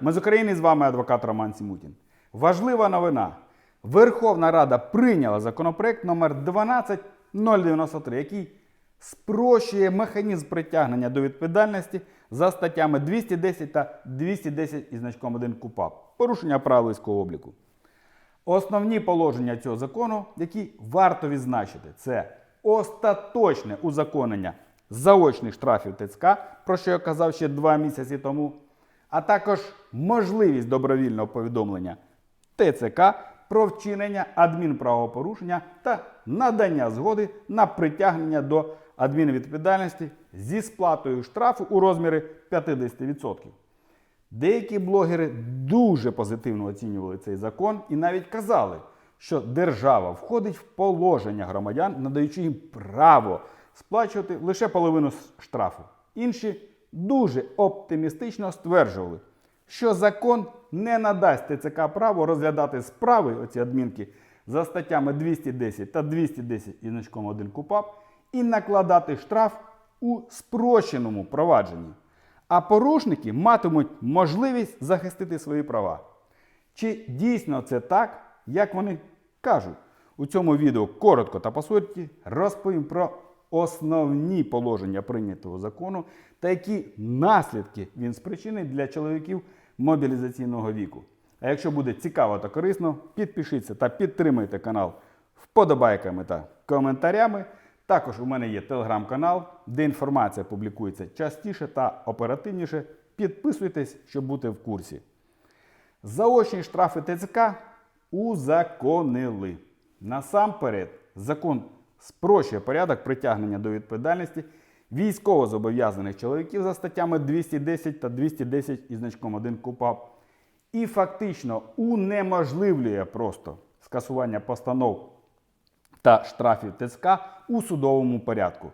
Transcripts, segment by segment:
Ми з України з вами адвокат Роман Сімутін. Важлива новина. Верховна Рада прийняла законопроект номер 12093, який спрощує механізм притягнення до відповідальності за статтями 210 та 210 із значком 1 КУПАП. Порушення правил військового обліку. Основні положення цього закону, які варто відзначити, це остаточне узаконення заочних штрафів ТЦК, про що я казав ще два місяці тому, а також можливість добровільного повідомлення ТЦК про вчинення адмінправопорушення та надання згоди на притягнення до адмінвідповідальності зі сплатою штрафу у розмірі 50%. Деякі блогери дуже позитивно оцінювали цей закон і навіть казали, що держава входить в положення громадян, надаючи їм право сплачувати лише половину штрафу. Інші дуже оптимістично стверджували, що закон не надасть ТЦК право розглядати справи, оці адмінки, за статтями 210 та 210 і значком 1 КУПАП і накладати штраф у спрощеному провадженні а порушники матимуть можливість захистити свої права. Чи дійсно це так, як вони кажуть? У цьому відео коротко та по суті розповім про основні положення прийнятого закону та які наслідки він спричинить для чоловіків мобілізаційного віку. А якщо буде цікаво та корисно, підпишіться та підтримайте канал вподобайками та коментарями. Також у мене є телеграм-канал, де інформація публікується частіше та оперативніше. Підписуйтесь, щоб бути в курсі. Заочні штрафи ТЦК узаконили. Насамперед, закон спрощує порядок притягнення до відповідальності військовозобов'язаних чоловіків за статтями 210 та 210 із значком 1 КУПАП і фактично унеможливлює просто скасування постанов та штрафів ТЦК у судовому порядку.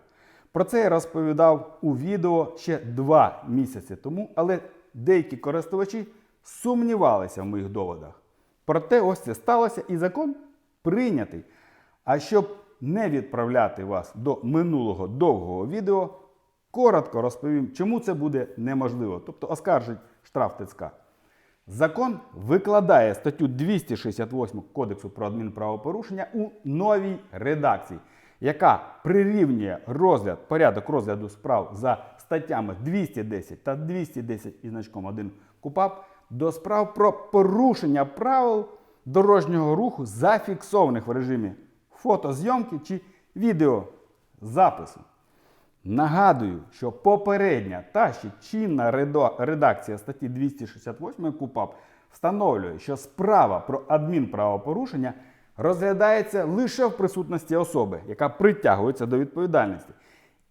Про це я розповідав у відео ще два місяці тому, але деякі користувачі сумнівалися в моїх доводах. Проте ось це сталося і закон прийнятий. А щоб не відправляти вас до минулого довгого відео, коротко розповім, чому це буде неможливо, тобто оскаржить штраф ТЦК. Закон викладає статтю 268 Кодексу про адмінправопорушення у новій редакції, яка прирівнює розгляд, порядок розгляду справ за статтями 210 та 210 із значком 1 КУПАП до справ про порушення правил дорожнього руху, зафіксованих в режимі фотозйомки чи відеозапису. Нагадую, що попередня та ще чинна редакція статті 268 КУПАП встановлює, що справа про адмінправопорушення розглядається лише в присутності особи, яка притягується до відповідальності.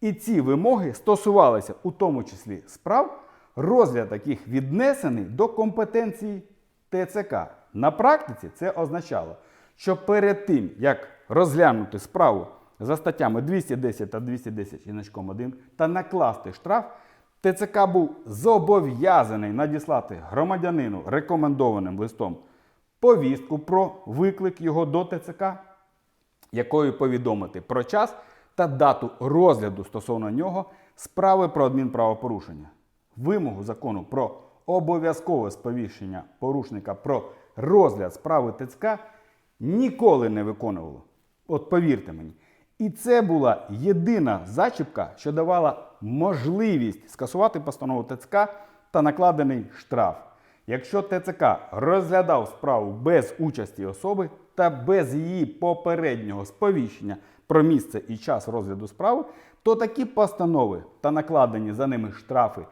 І ці вимоги стосувалися у тому числі справ, розгляд яких віднесений до компетенції ТЦК. На практиці це означало, що перед тим, як розглянути справу за статтями 210 та 210 і значком 1 та накласти штраф, ТЦК був зобов'язаний надіслати громадянину рекомендованим листом повістку про виклик його до ТЦК, якою повідомити про час та дату розгляду стосовно нього справи про адмінправопорушення. Вимогу закону про обов'язкове сповіщення порушника про розгляд справи ТЦК ніколи не виконувало. От повірте мені. І це була єдина зачіпка, що давала можливість скасувати постанову ТЦК та накладений штраф. Якщо ТЦК розглядав справу без участі особи та без її попереднього сповіщення про місце і час розгляду справи, то такі постанови та накладені за ними штрафи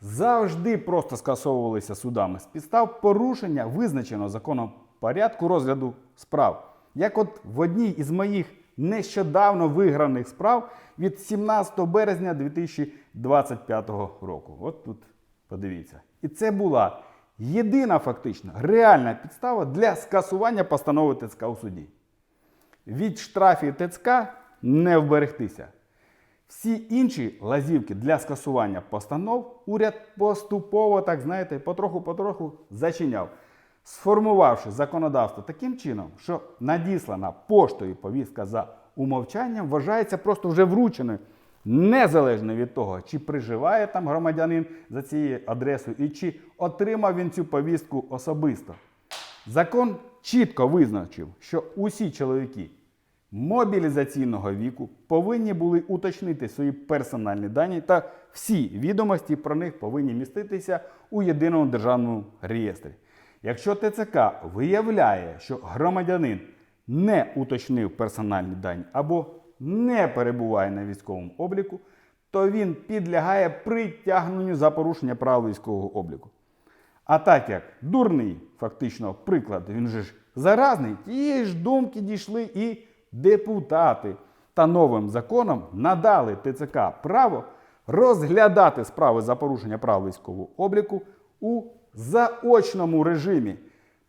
завжди просто скасовувалися судами з підстав порушення визначеного законом порядку розгляду справ. Як от в одній із моїх нещодавно виграних справ від 17 березня 2025 року. От тут подивіться. І це була єдина фактично реальна підстава для скасування постанови ТЦК у суді. Від штрафів ТЦК не вберегтися. Всі інші лазівки для скасування постанов уряд поступово, так знаєте, потроху-потроху зачиняв, сформувавши законодавство таким чином, що надіслана поштою повістка за умовчанням вважається просто вже врученою незалежно від того, чи проживає там громадянин за цією адресою і чи отримав він цю повістку особисто. Закон чітко визначив, що усі чоловіки мобілізаційного віку повинні були уточнити свої персональні дані та всі відомості про них повинні міститися у єдиному державному реєстрі. Якщо ТЦК виявляє, що громадянин не уточнив персональні дані або не перебуває на військовому обліку, то він підлягає притягненню за порушення правил військового обліку. А так як дурний, фактично, приклад, він же ж заразний, тієї ж думки дійшли і депутати. Та новим законом надали ТЦК право розглядати справи за порушення прав військового обліку у заочному режимі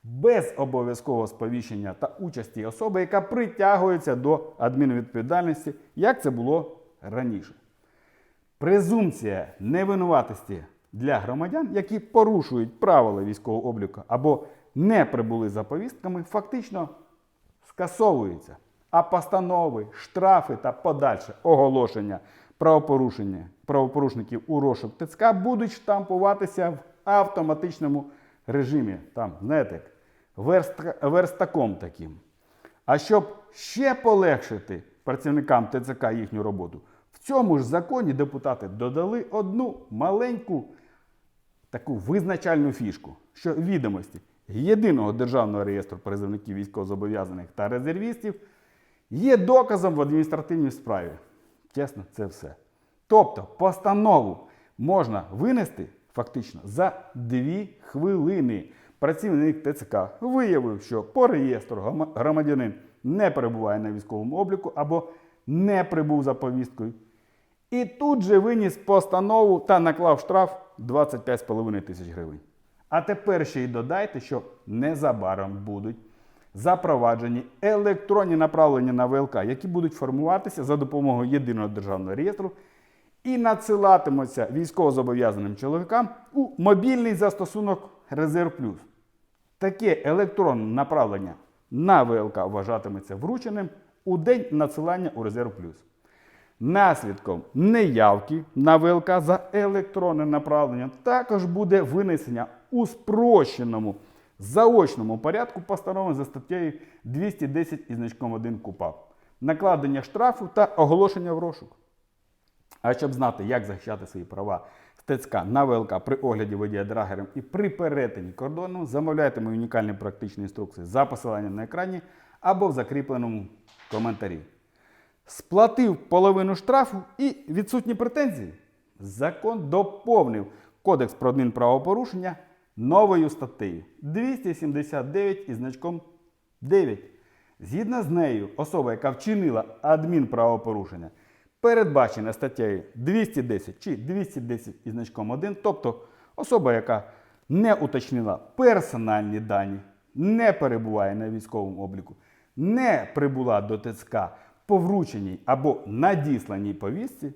без обов'язкового сповіщення та участі особи, яка притягується до адмінвідповідальності, як це було раніше. Презумпція невинуватості для громадян, які порушують правила військового обліку або не прибули за повістками, фактично скасовується. А постанови, штрафи та подальше оголошення правопорушення правопорушників у розшук ТЦК будуть штампуватися в автоматичному режимі. Там, знаєте, верстаком таким. А щоб ще полегшити працівникам ТЦК їхню роботу, в цьому ж законі депутати додали одну маленьку таку визначальну фішку, що відомості єдиного державного реєстру призовників військовозобов'язаних та резервістів є доказом в адміністративній справі. Чесно, це все. Тобто постанову можна винести фактично за дві хвилини. Працівник ТЦК виявив, що по реєстру громадянин не перебуває на військовому обліку або не прибув за повісткою. І тут же виніс постанову та наклав штраф 25,5 тисяч гривень. А тепер ще й додайте, що незабаром будуть запроваджені електронні направлення на ВЛК, які будуть формуватися за допомогою єдиного державного реєстру і надсилатимуться військовозобов'язаним чоловікам у мобільний застосунок Резерв Плюс. Таке електронне направлення на ВЛК вважатиметься врученим у день надсилання у Резерв Плюс. Наслідком неявки на ВЛК за електронне направлення також буде винесення у спрощеному заочному порядку постанови за статтею 210 із значком 1 КУПАП, накладення штрафу та оголошення в розшук. А щоб знати, як захищати свої права з ТЦК на ВЛК при огляді водія драгером і при перетині кордону, замовляйте мої унікальні практичні інструкції за посиланням на екрані або в закріпленому коментарі. Сплатив половину штрафу і відсутні претензії. Закон доповнив Кодекс про адмінправопорушення новою статтею 279 із значком 9. Згідно з нею, особа, яка вчинила адмінправопорушення, передбачена статтею 210 чи 210 із значком 1, тобто особа, яка не уточнила персональні дані, не перебуває на військовому обліку, не прибула до ТЦК по врученій або надісланій повістці,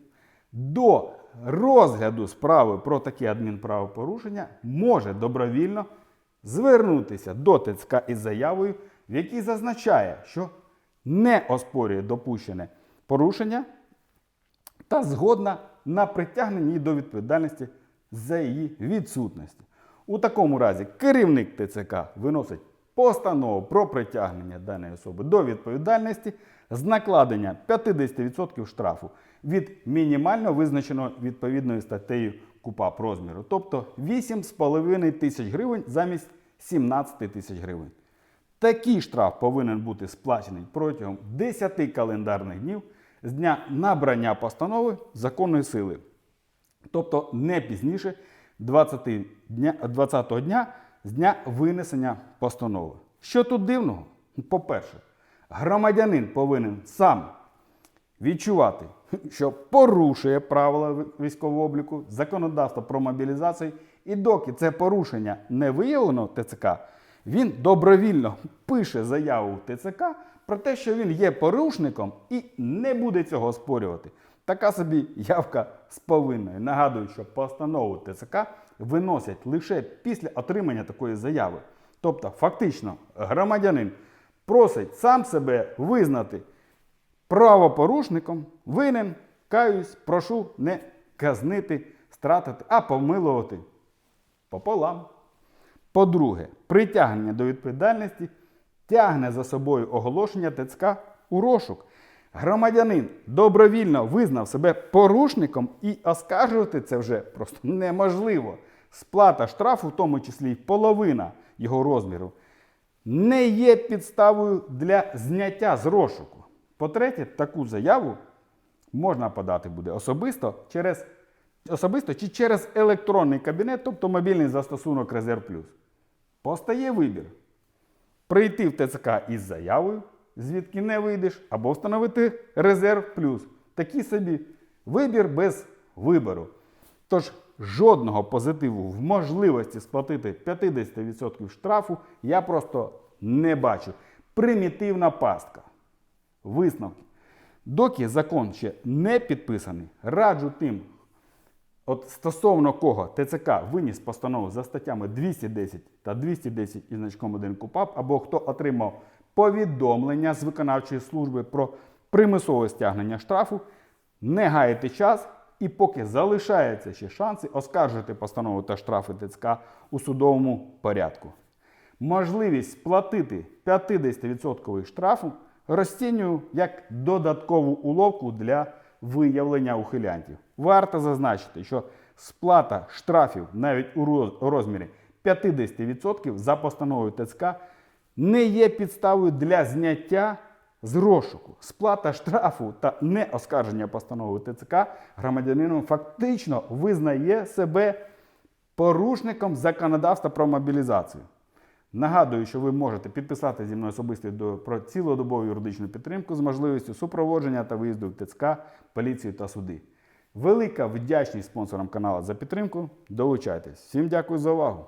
до розгляду справи про таке адмінправопорушення може добровільно звернутися до ТЦК із заявою, в якій зазначає, що не оспорює допущене порушення та згодна на притягнення її до відповідальності за її відсутності. У такому разі керівник ТЦК виносить постанову про притягнення даної особи до відповідальності з накладення 50% штрафу від мінімально визначеного відповідною статтею КУПАП розміру, тобто 8,5 тисяч гривень замість 17 тисяч гривень. Такий штраф повинен бути сплачений протягом 10 календарних днів з дня набрання постанови законної сили, тобто не пізніше 20 дня, 20-го дня з дня винесення постанови. Що тут дивного? По-перше, громадянин повинен сам відчувати, що порушує правила військового обліку, законодавство про мобілізацію, і доки це порушення не виявлено ТЦК, він добровільно пише заяву в ТЦК про те, що він є порушником і не буде цього оспорювати. Така собі явка з повинною. Нагадую, що постанову ТЦК виносять лише після отримання такої заяви. Тобто, фактично, громадянин просить сам себе визнати правопорушником, винен, Каюсь, прошу не казнити, стратити, а помилувати пополам. По-друге, притягнення до відповідальності тягне за собою оголошення ТЦК у розшук. Громадянин добровільно визнав себе порушником і оскаржувати це вже просто неможливо. Сплата штрафу, в тому числі й половина його розміру, не є підставою для зняття з розшуку. По-третє, таку заяву можна подати буде особисто через особисто чи через електронний кабінет, тобто мобільний застосунок Резерв Плюс. Постає вибір: прийти в ТЦК із заявою, звідки не вийдеш, або встановити резерв плюс. Такий собі вибір без вибору. Тож жодного позитиву в можливості сплатити 50% штрафу я просто не бачу. Примітивна пастка. Висновки. Доки закон ще не підписаний, раджу тим, От стосовно кого ТЦК виніс постанову за статтями 210 та 210 із значком 1 КУПАП, або хто отримав повідомлення з виконавчої служби про примусове стягнення штрафу, не гаяти час і поки залишаються ще шанси оскаржити постанову та штрафи ТЦК у судовому порядку. Можливість сплатити 50% штрафу розцінюю як додаткову уловку для виявлення ухилянтів. Варто зазначити, що сплата штрафів навіть у розмірі 50% за постановою ТЦК не є підставою для зняття з розшуку. Сплата штрафу та неоскарження постанови ТЦК громадянином фактично визнає себе порушником законодавства про мобілізацію. Нагадую, що ви можете підписати зі мною особисто до про цілодобову юридичну підтримку з можливістю супроводження та виїзду в ТЦК, поліцію та суди. Велика вдячність спонсорам каналу за підтримку. Долучайтесь. Всім дякую за увагу!